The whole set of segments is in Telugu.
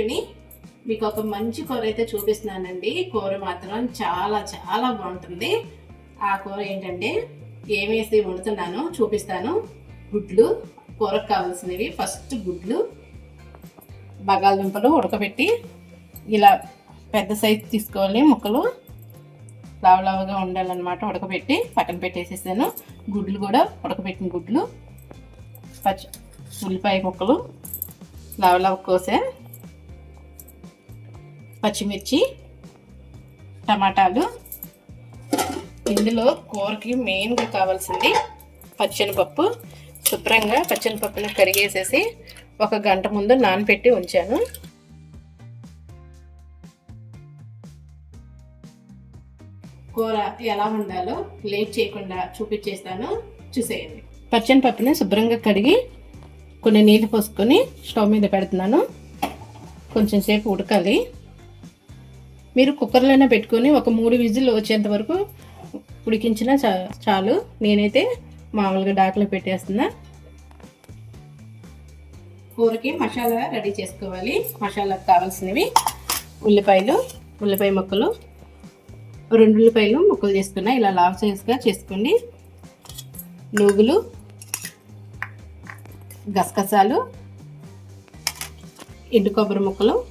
అండి మీకు ఒక మంచి కూర అయితే చూపిస్తున్నానండి. కూర మాత్రం చాలా చాలా బాగుంటుంది. ఆ కూర ఏంటంటే ఏమేసి వండుతున్నాను చూపిస్తాను. గుడ్లు కూరకు కావాల్సినవి. ఫస్ట్ గుడ్లు బంగాళదుంపలు ఉడకబెట్టి ఇలా పెద్ద సైజు తీసుకోవాలి ముక్కలు. లావలావుగా ఉండాలన్నమాట ఉడకబెట్టి పక్కన పెట్టేసేసాను. గుడ్లు కూడా ఉడకబెట్టిన గుడ్లు. పచ్చి ఉల్లిపాయ ముక్కలు లావలావ కోసే పచ్చిమిర్చి టమాటాలు. ఇందులో కూరకి మెయిన్గా కావాల్సింది పచ్చనిపప్పు. శుభ్రంగా పచ్చనిపప్పును కరిగేసేసి ఒక గంట ముందు నానపెట్టి ఉంచాను. కూర ఎలా ఉండాలో లేట్ చేయకుండా చూపించేస్తాను. చూసేయండి. పచ్చని పప్పుని శుభ్రంగా కడిగి కొన్ని నీళ్ళు పోసుకొని స్టవ్ మీద పెడుతున్నాను. కొంచెం సేపు ఉడకాలి. మీరు కుక్కర్లోనే పెట్టుకొని ఒక మూడు విజిల్ వచ్చేంత వరకు ఉడికించిన చా- చాలు. నేనైతే మామూలుగా డాక్లో పెట్టేస్తున్నా. కూరకి మసాలా రెడీ చేసుకోవాలి. మసాలాకు కావాల్సినవి ఉల్లిపాయలు ఉల్లిపాయ ముక్కలు. రెండు ఉల్లిపాయలు ముక్కలు చేసుకున్నా ఇలా లావ్ సైజ్గా చేసుకోండి. నూగులు గసగసాలు ఎండు కొబ్బరి ముక్కలు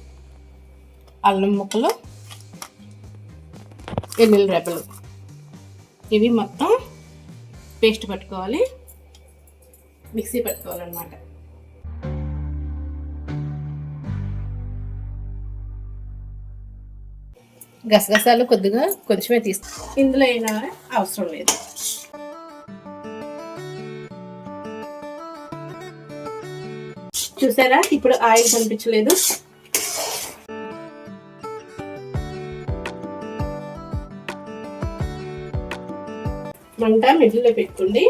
అల్లం ముక్కలు ఎల్లుల్లి రెబ్బలు. ఇవి మొత్తం పేస్ట్ పట్టుకోవాలి. మిక్సీ పట్టుకోవాలన్నమాట. గసగసాలు కొద్దిగా కొంచెమే తీసు ఇందులో అయినా అవసరం లేదు. చూసారా? ఇప్పుడు ఆయిల్ కనిపించలేదు. మంట మిడిల్లో పెట్టుకోండి.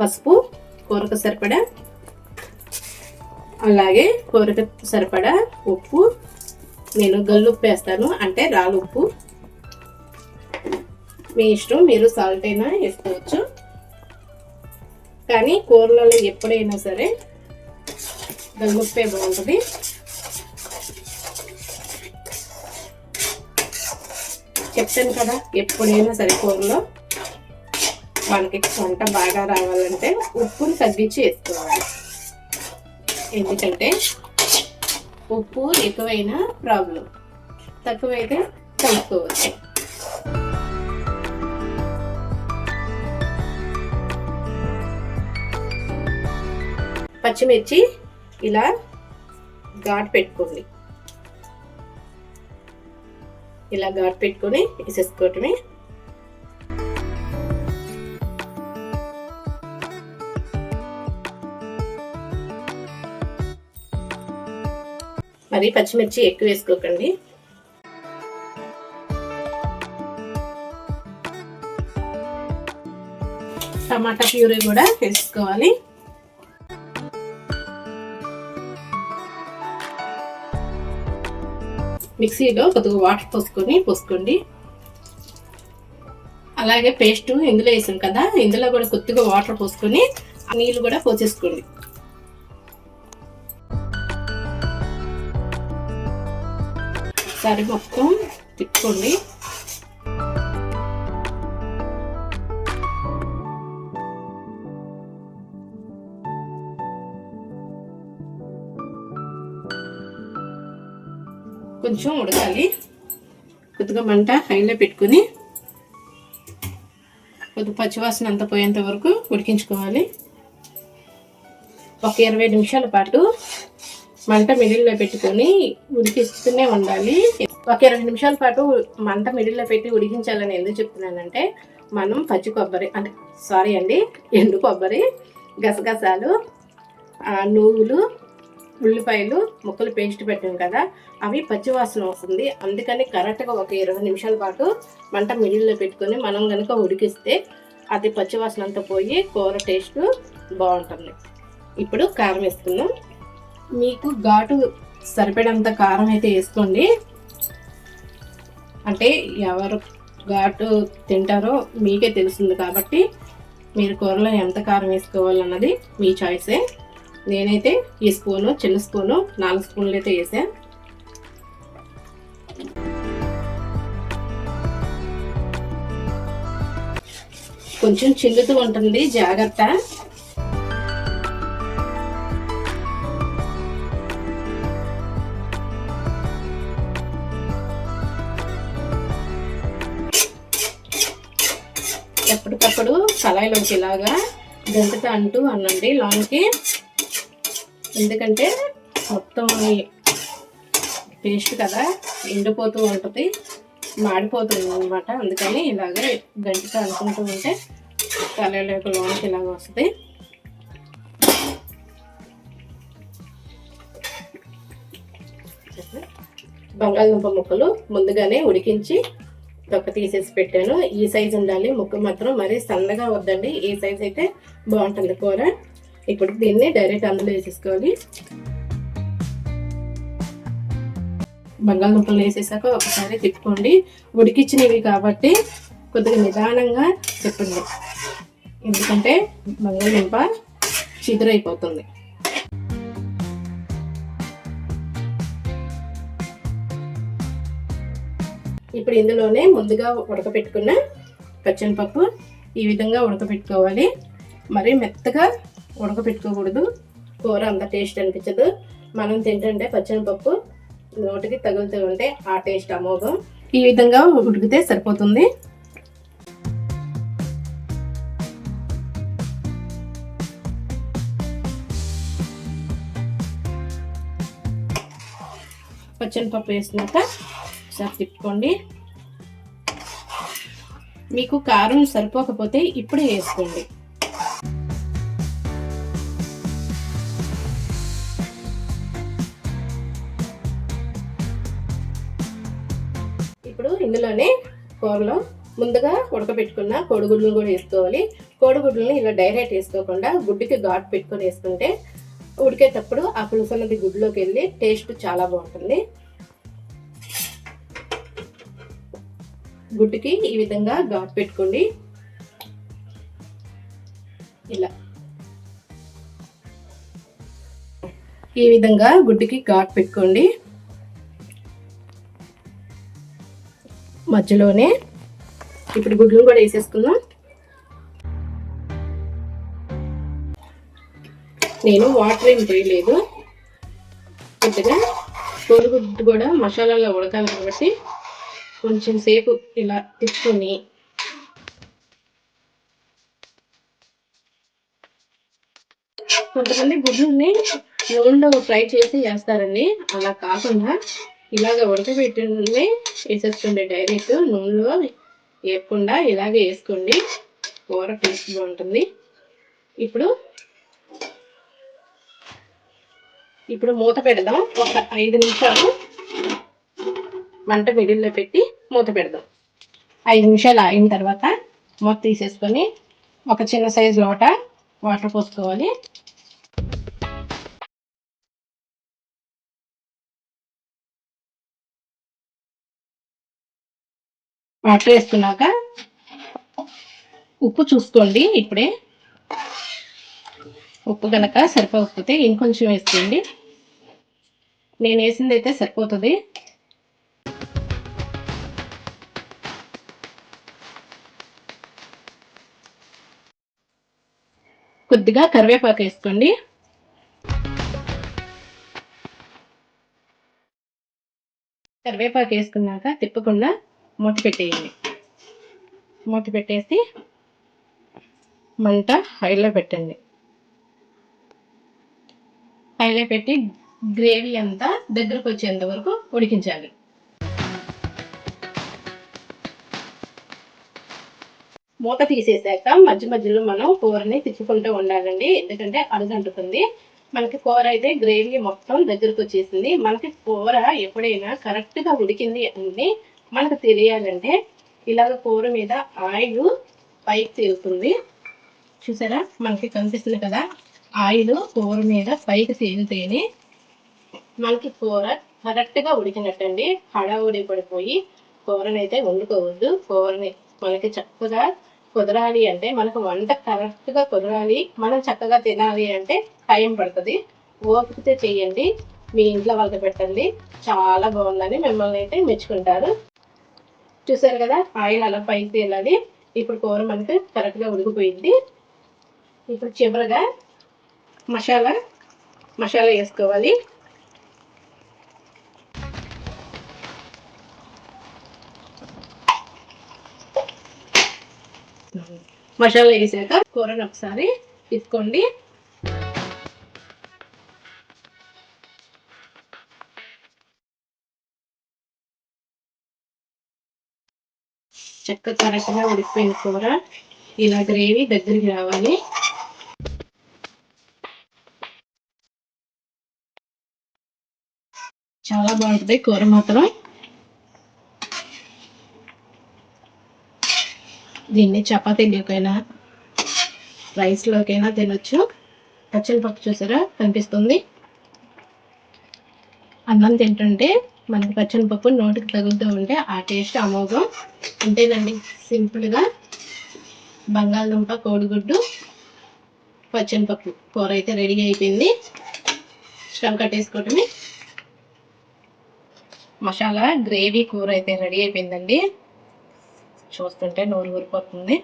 పసుపు కూరకు సరిపడా. అలాగే కూరకు సరిపడా ఉప్పు. నేను గల్లుప్పు వేస్తాను అంటే రాళ్ళు ఉప్పు. మీ ఇష్టం మీరు సాల్ట్ అయినా వేసుకోవచ్చు. కానీ కూరలలో ఎప్పుడైనా సరే గల్లుప్పే బాగుంటుంది. చెప్తాను కదా? ఎప్పుడైనా సరే కూరలో మనకి వంట బాగా రావాలంటే ఉప్పుని తగ్గించి వేసుకోవాలి. ఎందుకంటే ఉప్పు ఎక్కువైనా ప్రాబ్లం తక్కువైతే కలుపుకోవచ్చు. పచ్చిమిర్చి ఇలా ఘాటు పెట్టుకోండి. ఇలా ఘాటు పెట్టుకొని వేసేసుకోవటమే. మరి పచ్చిమిర్చి ఎక్కువ వేసుకోకండి. టమాటా ప్యూరీ కూడా వేసుకోవాలి. మిక్సీలో కొద్దిగా వాటర్ పోసుకొని పోసుకోండి. అలాగే పేస్ట్ ఇందులో వేసాం కదా ఇందులో కూడా కొద్దిగా వాటర్ పోసుకొని నీళ్ళు కూడా పోసేసుకోండి. ఒకసారి మొత్తం తిప్పుకోండి. కొంచెం ఉడకాలి. కొద్దిగా మంట హైలో పెట్టుకుని కొద్ది పచ్చివాసన అంతా పోయేంత వరకు ఉడికించుకోవాలి. ఒక ఇరవై నిమిషాల పాటు మంట మిడిల్లో పెట్టుకొని ఉడికిస్తూనే ఉండాలి. ఒక ఇరవై నిమిషాల పాటు మంట మిడిల్లో పెట్టి ఉడికించాలని ఎందుకు చెప్తున్నానంటే మనం పచ్చి కొబ్బరి అంటే సారీ అండి ఎండు కొబ్బరి గసగసాలు ఆ, నువ్వులు ఉల్లిపాయలు ముక్కలు పేస్ట్ పెట్టాం కదా అవి పచ్చివాసన వస్తుంది. అందుకని కరెక్ట్గా ఒక ఇరవై నిమిషాల పాటు మంట మిడిల్లో పెట్టుకొని మనం కనుక ఉడికిస్తే అది పచ్చివాసన అంతా పోయి కూర టేస్ట్ బాగుంటుంది. ఇప్పుడు కారం వేసుకుందాం. మీకు ఘాటు సరిపడంత కారం అయితే వేసుకోండి. అంటే ఎవరు ఘాటు తింటారో మీకే తెలుస్తుంది కాబట్టి మీరు కూరలో ఎంత కారం వేసుకోవాలన్నది మీ చాయిసే. నేనైతే ఈ స్పూను చిన్న స్పూను నాలుగు స్పూన్లు అయితే వేసాను కొంచెం చిల్లుతూ ఉంటుంది జాగ్రత్త. ఎప్పటికప్పుడు కళాయిలోకి ఇలాగా గంటతో అంటూ అనండి లోనికి. ఎందుకంటే మొత్తం పేస్ట్ కదా ఎండిపోతూ ఉంటుంది మాడిపోతుంది అనమాట అందుకని ఇలాగ గంటతో అనుకుంటూ ఉంటే కళాయిలోకి లోనికి ఇలాగ వస్తుంది. బంగాళదుంప ముక్కలు ముందుగానే ఉడికించి తొక్క తీసేసి పెట్టాను. ఈ సైజు ఉండాలి ముక్క మాత్రం మరీ సన్నగా వద్దండి. ఈ సైజు అయితే బాగుంటుంది కూర. ఇప్పుడు దీన్ని డైరెక్ట్ అందులో వేసేసుకోవాలి. బంగాళదుంపలు వేసేసాక ఒకసారి తిప్పుకోండి. ఉడికిచ్చినవి కాబట్టి కొద్దిగా నిదానంగా చెప్పండి ఎందుకంటే బంగాళదుంప చిదురైపోతుంది. ఇప్పుడు ఇందులోనే ముందుగా ఉడకపెట్టుకున్న పచ్చనిపప్పు ఈ విధంగా ఉడకపెట్టుకోవాలి. మరి మెత్తగా ఉడకపెట్టుకోకూడదు కూర అంత టేస్ట్ అనిపించదు. మనం తింటుంటే పచ్చనిపప్పు నోటికి తగులుతూ ఉంటే ఆ టేస్ట్ అమోఘం. ఈ విధంగా ఉడికితే సరిపోతుంది. పచ్చనిపప్పు వేసినాక ఒకసారి తిప్పుకోండి. మీకు కారం సరిపోకపోతే ఇప్పుడే వేసుకోండి. ఇందులోనే కూరలో ముందుగా ఉడకబెట్టుకున్న కోడిగుడ్లను కూడా వేసుకోవాలి. కోడిగుడ్లను ఇలా డైరెక్ట్ వేసుకోకుండా గుడ్డుకి ఘాట్ పెట్టుకొని వేసుకుంటే ఉడికేటప్పుడు ఆ పులుసు అన్నది గుడ్లోకి వెళ్ళి టేస్ట్ చాలా బాగుంటుంది. గుడ్డుకి ఈ విధంగా ఘాట్ పెట్టుకోండి. ఇలా. ఈ విధంగా గుడ్డుకి ఘాట్ పెట్టుకోండి. మధ్యలోనే ఇప్పుడు గుడ్లను కూడా వేసేసుకుందాం. నేను వాటర్ ఏం పోయలేదు కొద్దిగా కోడిగుడ్డు కూడా మసాలాలో ఉడకాలి కాబట్టి కొంచెం సేపు ఇలా తిప్పుకొని కొంతమంది గుడ్లని నూనెలో ఫ్రై చేసి చేస్తారండి అలా కాకుండా ఇలాగ ఉడకబెట్టినే వేసేసుకోండి డైరెక్ట్ నూనెలో. వేయకుండా ఇలాగే వేసుకోండి. కూర టేస్ట్ బాగుంటుంది. ఇప్పుడు ఇప్పుడు మూత పెడదాం. ఒక ఐదు నిమిషాలు మంట మిడిల్లో పెట్టి మూత పెడదాం. ఐదు నిమిషాలు అయిన తర్వాత మూత తీసేసుకొని ఒక చిన్న సైజు లోట వాటర్ పోసుకోవాలి. వాటర్ వేసుకున్నాక ఉప్పు చూసుకోండి ఇప్పుడే. ఉప్పు కనుక సరిపోకపోతే ఇంకొంచెం వేసుకోండి. నేను వేసింది అయితే సరిపోతుంది. కొద్దిగా కరివేపాకు వేసుకోండి. కరివేపాకు వేసుకున్నాక తిప్పకుండా మూత పెట్టేయండి. మూత పెట్టేసి మంట హైలో పెట్టండి. హైలో పెట్టి గ్రేవీ అంతా దగ్గరకు వచ్చేంత వరకు ఉడికించాలి. మూత తీసేసాక మధ్య మధ్యలో మనం కూరని తిప్పుకుంటూ ఉండాలండి. ఎందుకంటే అడుగంటుతుంది. మనకి కూర అయితే గ్రేవీ మొత్తం దగ్గరకు వచ్చేసింది. మనకి కూర ఎప్పుడైనా కరెక్ట్గా ఉడికింది అని మనకు తెలియాలంటే ఇలాగ కూర మీద ఆయిల్ పైకి తేలుతుంది. చూసారా? మనకి కనిపిస్తుంది కదా? ఆయిల్ కూర మీద పైకి తేలితేనే మనకి కూర కరెక్ట్గా ఉడికినట్టండి. హడావుడి పడిపోయి కూరనైతే వండుకోవద్దు. కూరని మనకి చక్కగా కుదరాలి అంటే మనకు వంట కరెక్ట్గా కుదరాలి మనం చక్కగా తినాలి అంటే టైం పడుతుంది. ఓపికతో చేయండి. మీ ఇంట్లో వాళ్ళకి పెట్టండి. చాలా బాగుందని మిమ్మల్ని అయితే మెచ్చుకుంటారు. చూసారు కదా? ఆయిల్ అలా పైకి తేలాలి. ఇప్పుడు కూర మనకి కరెక్ట్గా ఉడికిపోయింది. ఇప్పుడు చివరిగా మసాలా మసాలా వేసుకోవాలి. మసాలా వేసాక కూరని ఒకసారి తీసుకోండి. చెక్క కరెక్ట్గా ఉడికిపోయిన కూర ఇలా గ్రేవీ దగ్గరికి రావాలి. చాలా బాగుంటుంది కూర మాత్రం. దీన్ని చపాతీలోకైనా రైస్లోకైనా తినొచ్చు. పచ్చని పప్పు చూసారా? కనిపిస్తుంది. అన్నం తింటుంటే మనకి పచ్చని పప్పు నోటికి తగులుతూ ఉంటే ఆ టేస్ట్ అమోఘం. అంతేనండి సింపుల్గా బంగాళదుంప కోడిగుడ్డు పచ్చని పప్పు. కూర అయితే రెడీ అయిపోయింది. స్టవ్ కట్టేసుకోవటమే. మసాలా గ్రేవీ కూర అయితే రెడీ అయిపోయిందండి. చూస్తుంటే నోరు ఊరిపోతుంది.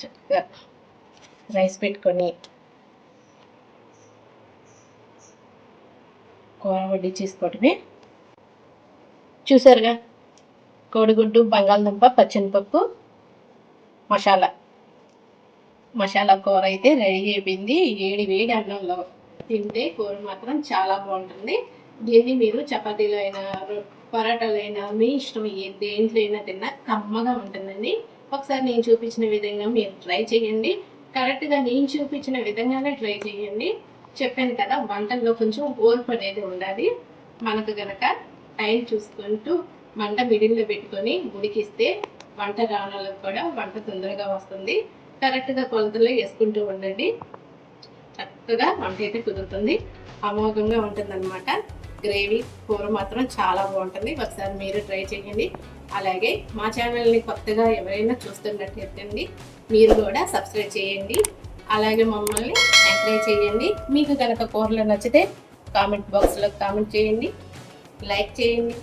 చక్కగా రైస్ పెట్టుకొని కూర వడ్డీ చేసుకోవటమే. చూసారుగా? కోడిగుడ్డు బంగాళదుంప పచ్చనిపప్పు మసాలా. మసాలా కూర అయితే రెడీ అయిపోయింది. వేడి వేడి అన్నంలో తింటే కూర మాత్రం చాలా బాగుంటుంది. దీన్ని మీరు చపాతీలు అయినా రొ- అయినా మీ ఇష్టం ఏ దేంట్లో అయినా తిన్నా కమ్మగా ఉంటుందండి. ఒకసారి నేను చూపించిన విధంగా మీరు ట్రై చేయండి. కరెక్ట్గా నేను చూపించిన విధంగానే ట్రై చేయండి. చెప్పాను కదా వంటల్లో కొంచెం ఓర్పు అనేది ఉండాలి. మనకు గనక టైం చూసుకుంటూ మంట మిడిల్లో పెట్టుకొని ఉడికిస్తే వంట రావడానికి కూడా వంట తొందరగా వస్తుంది. కరెక్ట్గా కొలతలో వేసుకుంటూ ఉండండి. చక్కగా వంట అయితే కుదురుతుంది. అమోఘంగా ఉంటుందన్నమాట. గ్రేవీ కూర మాత్రం చాలా బాగుంటుంది. ఒకసారి మీరు ట్రై చేయండి. అలాగే మా ఛానల్ని కొత్తగా ఎవరైనా చూస్తున్నట్లయితే మీరు కూడా సబ్స్క్రైబ్ చేయండి. అలాగే మమ్మల్ని ఎంకరేజ్ చేయండి. మీకు కనుక కూరలు నచ్చితే కామెంట్ బాక్స్లో కామెంట్ చేయండి. లైక్ చేయండి